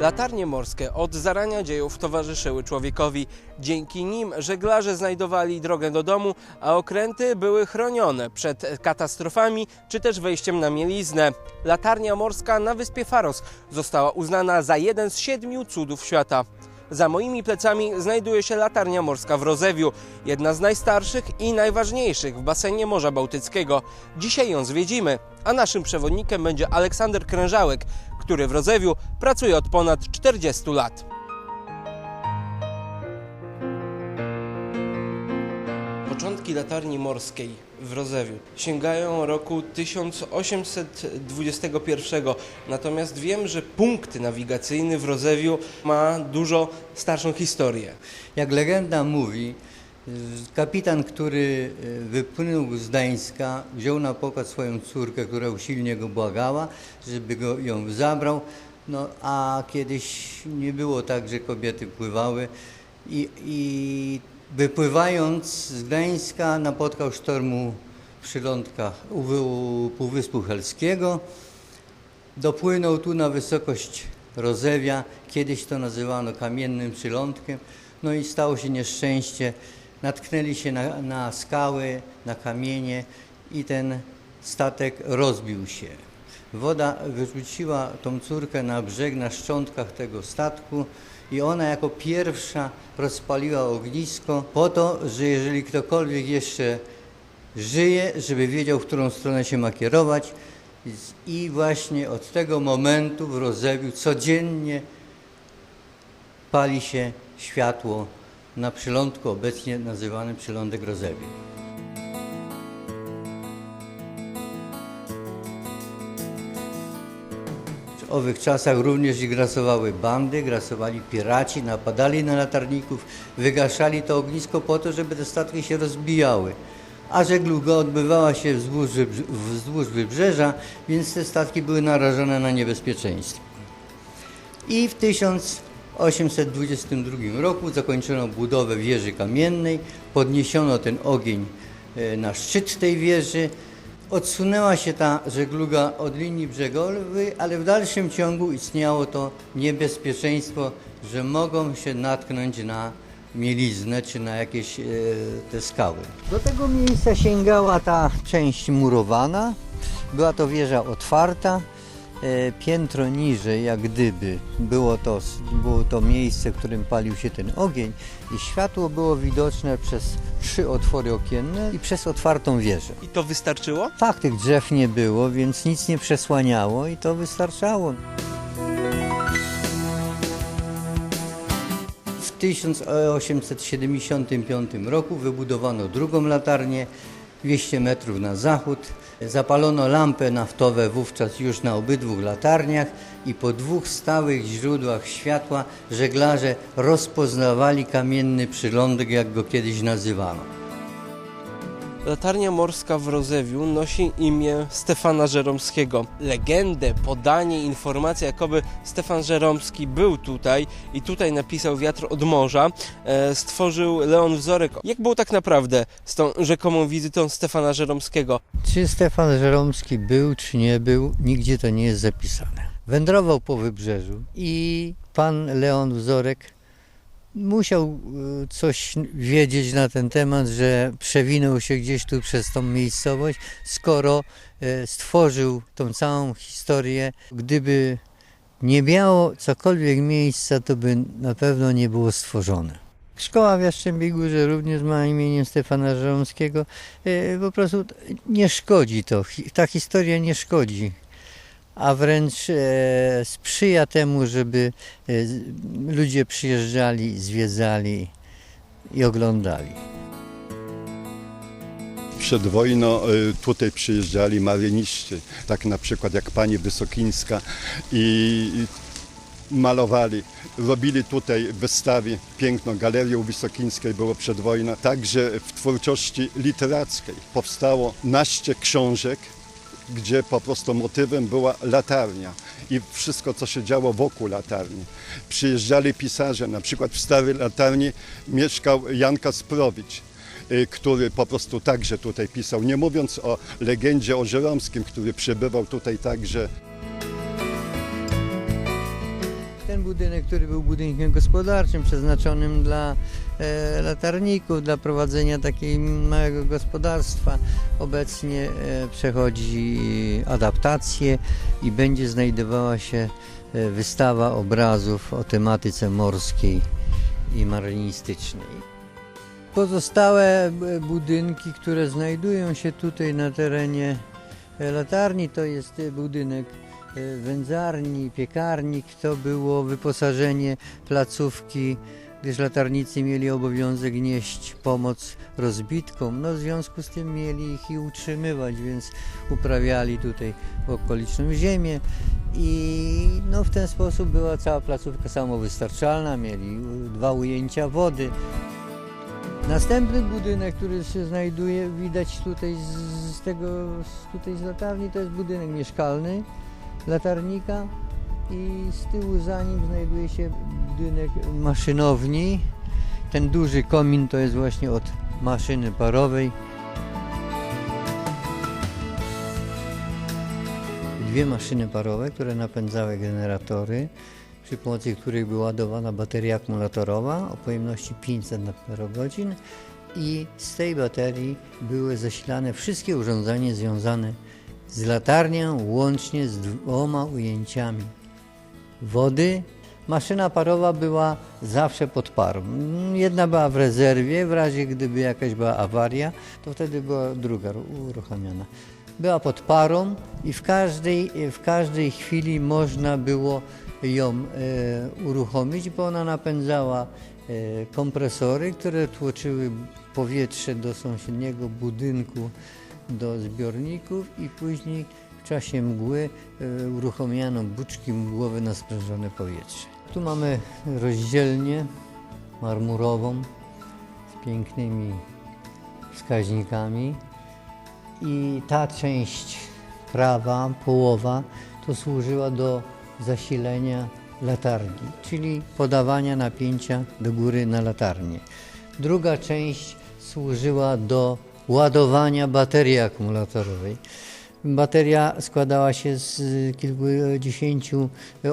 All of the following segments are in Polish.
Latarnie morskie od zarania dziejów towarzyszyły człowiekowi. Dzięki nim żeglarze znajdowali drogę do domu, a okręty były chronione przed katastrofami czy też wejściem na mieliznę. Latarnia morska na wyspie Faros została uznana za jeden z siedmiu cudów świata. Za moimi plecami znajduje się latarnia morska w Rozewiu, jedna z najstarszych i najważniejszych w basenie Morza Bałtyckiego. Dzisiaj ją zwiedzimy, a naszym przewodnikiem będzie Aleksander Krężałek, który w Rozewiu pracuje od ponad 40 lat. Początki latarni morskiej w Rozewiu sięgają roku 1821, natomiast wiem, że punkt nawigacyjny w Rozewiu ma dużo starszą historię. Jak legenda mówi, kapitan, który e, wypłynął z Gdańska, wziął na pokład swoją córkę, która usilnie go błagała, żeby go, ją zabrał. No, a kiedyś nie było tak, że kobiety pływały i, i wypływając z Gdańska napotkał sztormu przy lądkach u, u Półwyspu Helskiego. Dopłynął tu na wysokość Rozewia, kiedyś to nazywano kamiennym przylądkiem, no i stało się nieszczęście. Natknęli się na, na skały, na kamienie i ten statek rozbił się. Woda wyrzuciła tą córkę na brzeg, na szczątkach tego statku i ona jako pierwsza rozpaliła ognisko po to, że jeżeli ktokolwiek jeszcze żyje, żeby wiedział, w którą stronę się ma kierować. I właśnie od tego momentu w Rozewiu codziennie pali się światło na przylądku obecnie nazywanym przylądek Rozewiu. W owych czasach również grasowały bandy, grasowali piraci, napadali na latarników, wygaszali to ognisko po to, żeby te statki się rozbijały. A żegluga odbywała się wzdłuż, wzdłuż wybrzeża, więc te statki były narażone na niebezpieczeństwo. I w 1822 roku zakończono budowę wieży kamiennej, podniesiono ten ogień e, na szczyt tej wieży. Odsunęła się ta żegluga od linii brzegowej, ale w dalszym ciągu istniało to niebezpieczeństwo, że mogą się natknąć na mieliznę czy na jakieś e, te skały. Do tego miejsca sięgała ta część murowana. Była to wieża otwarta. E, Piętro niżej, jak gdyby, było to, było to miejsce, w którym palił się ten ogień i światło było widoczne przez trzy otwory okienne i przez otwartą wieżę. I to wystarczyło? Tak, tych drzew nie było, więc nic nie przesłaniało i to wystarczało. W 1875 roku wybudowano drugą latarnię 200 metrów na zachód. Zapalono lampy naftowe wówczas już na obydwu latarniach i po dwóch stałych źródłach światła żeglarze rozpoznawali kamienny przylądek, jak go kiedyś nazywano. Latarnia morska w Rozewiu nosi imię Stefana Żeromskiego. Legendę, podanie, informacje, jakoby Stefan Żeromski był tutaj i tutaj napisał Wiatr od morza, e, stworzył Leon Wzorek. Jak było tak naprawdę z tą rzekomą wizytą Stefana Żeromskiego? Czy Stefan Żeromski był, czy nie był, nigdzie to nie jest zapisane. Wędrował po wybrzeżu i pan Leon Wzorek musiał e, coś wiedzieć na ten temat, że przewinął się gdzieś tu przez tą miejscowość, skoro e, stworzył tą całą historię. Gdyby nie miało cokolwiek miejsca, to by na pewno nie było stworzone. Szkoła w Jastrzębiej Górze również ma imieniem Stefana Żeromskiego. E, Po prostu nie szkodzi to, ta historia nie szkodzi, a wręcz e, sprzyja temu, żeby e, ludzie przyjeżdżali, zwiedzali i oglądali. Przed wojną y, tutaj przyjeżdżali maryniści, tak na przykład jak pani Wysokińska i malowali, robili tutaj wystawy, piękną galerię u Wysokińskiej było przedwojna. Także w twórczości literackiej powstało naście książek, gdzie po prostu motywem była latarnia i wszystko, co się działo wokół latarni. Przyjeżdżali pisarze, na przykład w Starej Latarni mieszkał Jan Kasprowicz, y, który po prostu także tutaj pisał, nie mówiąc o legendzie o Żeromskim, który przebywał tutaj także Ten budynek, który był budynkiem gospodarczym, przeznaczonym dla e, latarników, dla prowadzenia takiego małego gospodarstwa, obecnie e, przechodzi adaptację i będzie znajdowała się e, wystawa obrazów o tematyce morskiej i marynistycznej. Pozostałe e, budynki, które znajdują się tutaj na terenie e, latarni, to jest e, budynek wędzarni, piekarnik, to było wyposażenie placówki, gdyż latarnicy mieli obowiązek nieść pomoc rozbitkom. No, w związku z tym mieli ich i utrzymywać, więc uprawiali tutaj okoliczną ziemię i no, w ten sposób była cała placówka samowystarczalna, mieli e, dwa ujęcia wody. Następny budynek, który się znajduje, widać tutaj z, z tego, z, tutaj z latarni, to jest budynek mieszkalny latarnika i z tyłu za nim znajduje się budynek maszynowni. Ten duży komin to jest właśnie od maszyny parowej. Dwie maszyny parowe, które napędzały generatory, przy pomocy których była ładowana bateria akumulatorowa o pojemności 500 Ah i z tej baterii były zasilane wszystkie urządzenia związane z latarnią łącznie z dwoma ujęciami wody. Maszyna parowa była zawsze pod parą. Jedna była w rezerwie, w razie gdyby jakaś była awaria, to wtedy była druga uruchamiana. Była pod parą i w każdej, w każdej chwili można było ją e, uruchomić, bo ona napędzała e, kompresory, które tłoczyły powietrze do sąsiedniego budynku, do zbiorników i później w czasie mgły e, uruchomiano buczki mgłowe na sprężone powietrze. Tu mamy rozdzielnię marmurową z pięknymi wskaźnikami i ta część prawa, połowa, to służyła do zasilenia latarni, czyli podawania napięcia do góry na latarnię. Druga część służyła do ładowania baterii akumulatorowej. Bateria składała się z kilkudziesięciu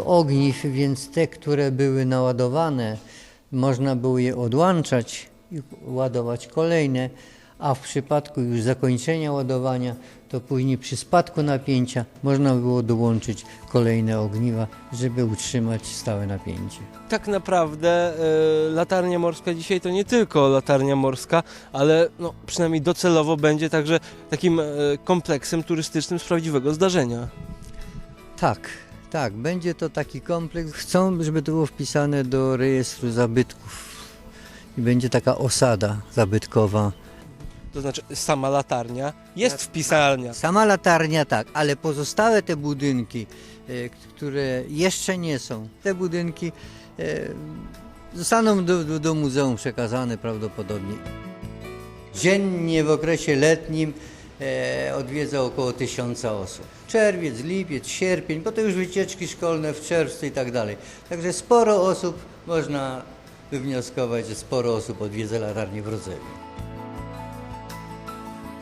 ogniw, więc te, które były naładowane, można było je odłączać i ładować kolejne, a w przypadku już zakończenia ładowania, to później przy spadku napięcia można było dołączyć kolejne ogniwa, żeby utrzymać stałe napięcie. Tak naprawdę e, latarnia morska dzisiaj to nie tylko latarnia morska, ale no, przynajmniej docelowo będzie także takim e, kompleksem turystycznym z prawdziwego zdarzenia. Tak, tak, będzie to taki kompleks. Chcą, żeby to było wpisane do rejestru zabytków i będzie taka osada zabytkowa. To znaczy sama latarnia jest wpisalnia. Sama latarnia tak, ale pozostałe te budynki, e, które jeszcze nie są, te budynki e, zostaną do, do, do muzeum przekazane prawdopodobnie. Dziennie w okresie letnim e, odwiedza około tysiąca osób. Czerwiec, lipiec, sierpień, bo to już wycieczki szkolne w czerwcu i tak dalej. Także sporo osób, można wywnioskować, że sporo osób odwiedza latarnię w Rodzewie.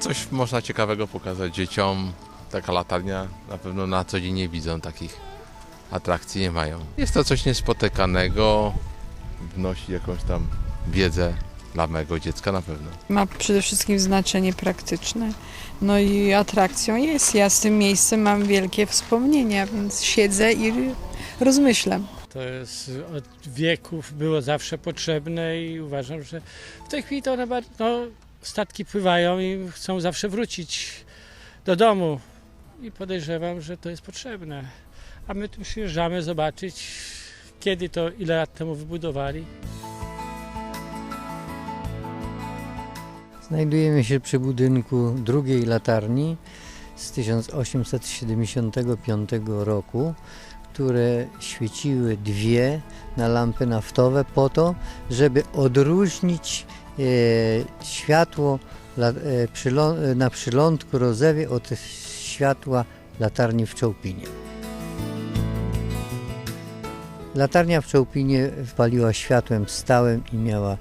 Coś można ciekawego pokazać dzieciom. Taka latarnia na pewno na co dzień nie widzą takich atrakcji, nie mają. Jest to coś niespotykanego, wnosi jakąś tam wiedzę dla mojego dziecka na pewno. Ma przede wszystkim znaczenie praktyczne. No i atrakcją jest. Ja z tym miejscem mam wielkie wspomnienia, więc siedzę i rozmyślam. To jest od wieków było zawsze potrzebne i uważam, że w tej chwili to bar- no, statki pływają i chcą zawsze wrócić do domu. I podejrzewam, że to jest potrzebne. A my tu przyjeżdżamy zobaczyć, kiedy to, ile lat temu wybudowali. Znajdujemy się przy budynku drugiej latarni z 1875 roku, które świeciły dwie na lampy naftowe po to, żeby odróżnić światło la, e, e, na przylądku Rozewie od światła latarni w Czołpinie. Latarnia w Czołpinie paliła światłem stałym i miała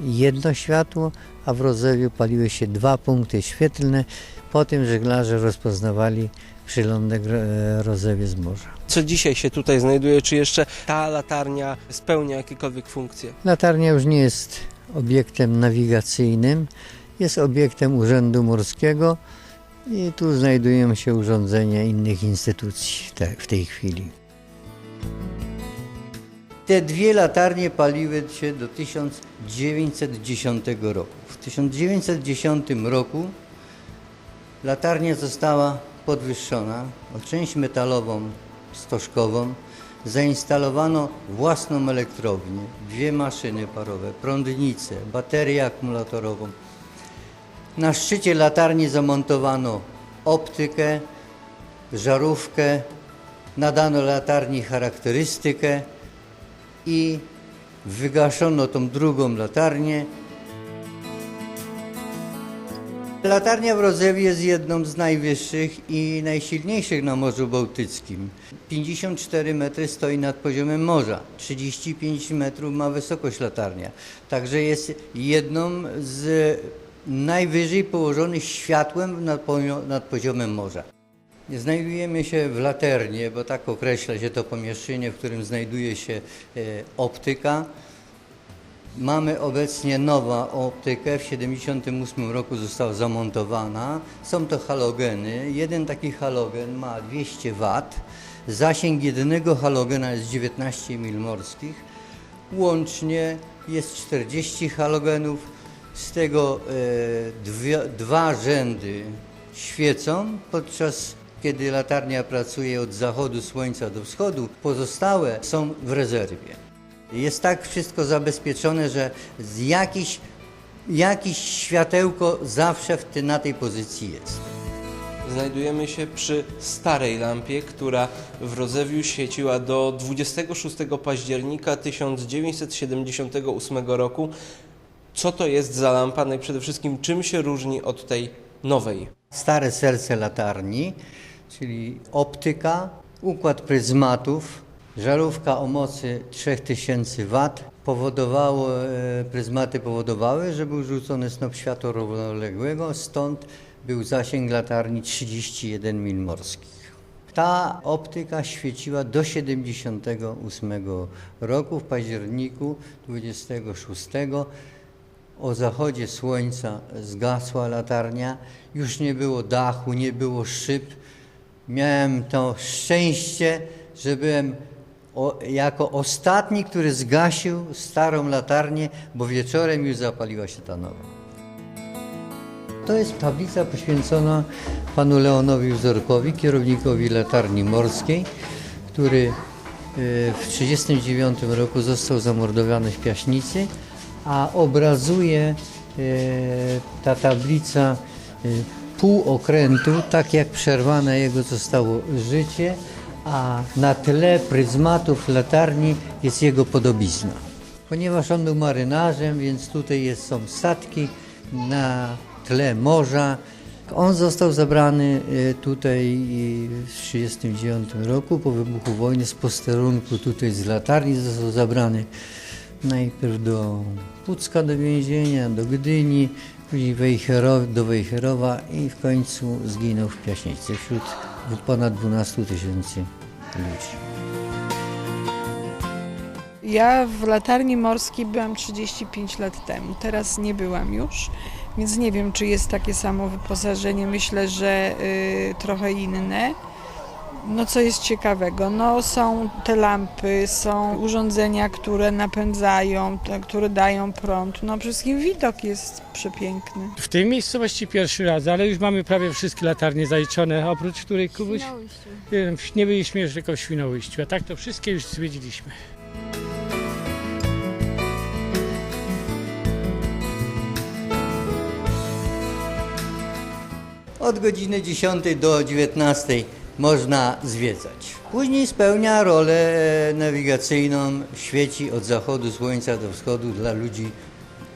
jedno światło, a w Rozewiu paliły się dwa punkty świetlne. Po tym żeglarze rozpoznawali przylądek e, Rozewie z morza. Co dzisiaj się tutaj znajduje? Czy jeszcze ta latarnia spełnia jakiekolwiek funkcje? Latarnia już nie jest obiektem nawigacyjnym, jest obiektem Urzędu Morskiego i tu znajdują się urządzenia innych instytucji w tej chwili. Te dwie latarnie paliły się do 1910 roku. W 1910 roku latarnia została podwyższona o część metalową stożkową. Zainstalowano własną elektrownię, dwie maszyny parowe, prądnicę, baterię akumulatorową. Na szczycie latarni zamontowano optykę, żarówkę, nadano latarni charakterystykę i wygaszono tą drugą latarnię. Latarnia w Rozewie jest jedną z najwyższych i najsilniejszych na Morzu Bałtyckim. 54 metry stoi nad poziomem morza, 35 metrów ma wysokość latarnia. Także jest jedną z najwyżej położonych światłem nad, pozio- nad poziomem morza. Znajdujemy się w laternie, bo tak określa się to pomieszczenie, w którym znajduje się e, optyka. Mamy obecnie nową optykę, w 1978 roku została zamontowana. Są to halogeny. Jeden taki halogen ma 200 W. Zasięg jednego halogena jest 19 mil morskich. Łącznie jest 40 halogenów, z tego e, dwie, dwa rzędy świecą, podczas kiedy latarnia pracuje od zachodu słońca do wschodu, pozostałe są w rezerwie. Jest tak wszystko zabezpieczone, że z jakiś, jakiś światełko zawsze w ty, na tej pozycji jest. Znajdujemy się przy starej lampie, która w Rozewiu świeciła do 26 października 1978 roku. Co to jest za lampa? No i przede wszystkim czym się różni od tej nowej? Stare serce latarni, czyli optyka, układ pryzmatów, żarówka o mocy 3000 W powodowało, e, pryzmaty powodowały, że był rzucony snop światła równoległego, stąd był zasięg latarni 31 mil morskich. Ta optyka świeciła do 78 roku, w październiku 26 o zachodzie słońca zgasła latarnia, już nie było dachu, nie było szyb. Miałem to szczęście, że byłem o, jako ostatni, który zgasił starą latarnię, bo wieczorem już zapaliła się ta nowa. To jest tablica poświęcona panu Leonowi Wzorkowi, kierownikowi latarni morskiej, który e, w 1939 roku został zamordowany w Piaśnicy, a obrazuje e, ta tablica e, pół okrętu, tak jak przerwane jego zostało życie, a na tle pryzmatów latarni jest jego podobizna. Ponieważ on był marynarzem, więc tutaj jest, są statki na tle morza. On został zabrany e, tutaj e, w 1939 roku po wybuchu wojny z posterunku tutaj z latarni został zabrany najpierw do Pucka do więzienia, do Gdyni, później do Wejherowa i w końcu zginął w Piaśnicy wśród ponad 12 tysięcy ludzi. Ja w latarni morskiej byłam 35 lat temu, teraz nie byłam już, więc nie wiem, czy jest takie samo wyposażenie. Myślę, że y, trochę inne. No co jest ciekawego? No są te lampy, są urządzenia, które napędzają, te, które dają prąd. No przede wszystkim widok jest przepiękny. W tej miejscowości pierwszy raz, ale już mamy prawie wszystkie latarnie zaliczone, oprócz której Kubuś nie, nie byliśmy jeszcze tylko w Świnoujściu, a tak to wszystkie już zwiedziliśmy. Od godziny 10 do 19 można zwiedzać. Później spełnia rolę e, nawigacyjną, świeci od zachodu słońca do wschodu dla ludzi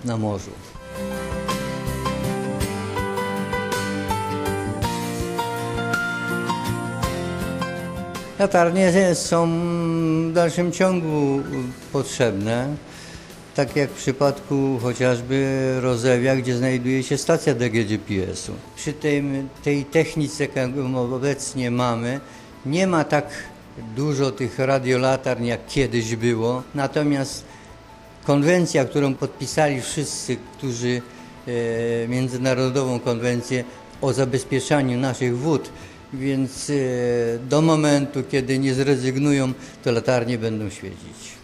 na morzu. Latarnie są w dalszym ciągu potrzebne, tak jak w przypadku chociażby Rozewia, gdzie znajduje się stacja DGGPS-u. Przy tym, tej technice, jaką obecnie mamy, nie ma tak dużo tych radiolatarń, jak kiedyś było, natomiast konwencja, którą podpisali wszyscy, którzy e, międzynarodową konwencję o zabezpieczaniu naszych wód, więc e, do momentu, kiedy nie zrezygnują, to latarnie będą świecić.